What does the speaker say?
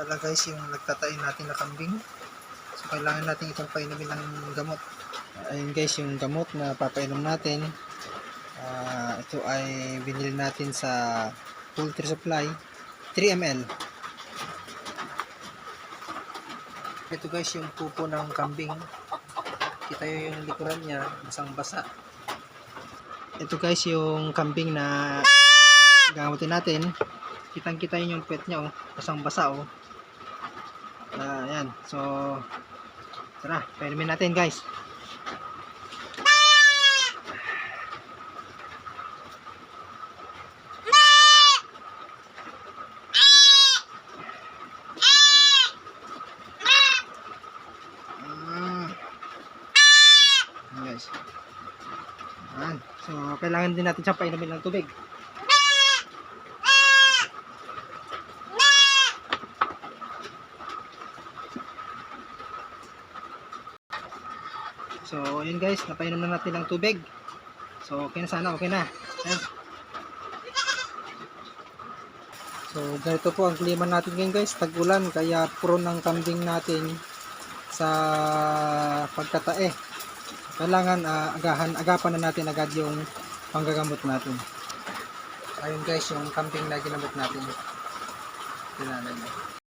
pala guys yung nagtatain natin na kambing. So kailangan natin itong painumin ng gamot. Ayun guys yung gamot na papainom natin. Ah, ito ay binili natin sa poultry supply 3 ml. Ito guys yung pupo ng kambing. Kita nyo yung likuran niya, basang basa. Ito guys yung kambing na gagamutin natin. Kitang kita yun yung pet niya oh, basang basa oh. Ah, yan. So, tara, painumin natin guys. Ayan, guys. Ayan. So, kailangan din natin siya painumin ng tubig. So, yun guys, napainom na natin ng tubig. So, okay na sana, okay na. Ayan. So, ganito po ang klima natin ngayon guys, tag-ulan, kaya puro ng kambing natin sa pagtatae. Kailangan ah, agahan, agapan na natin agad yung panggagamot natin. Ayun guys, yung kambing na ginamot natin. Tingnan niyo.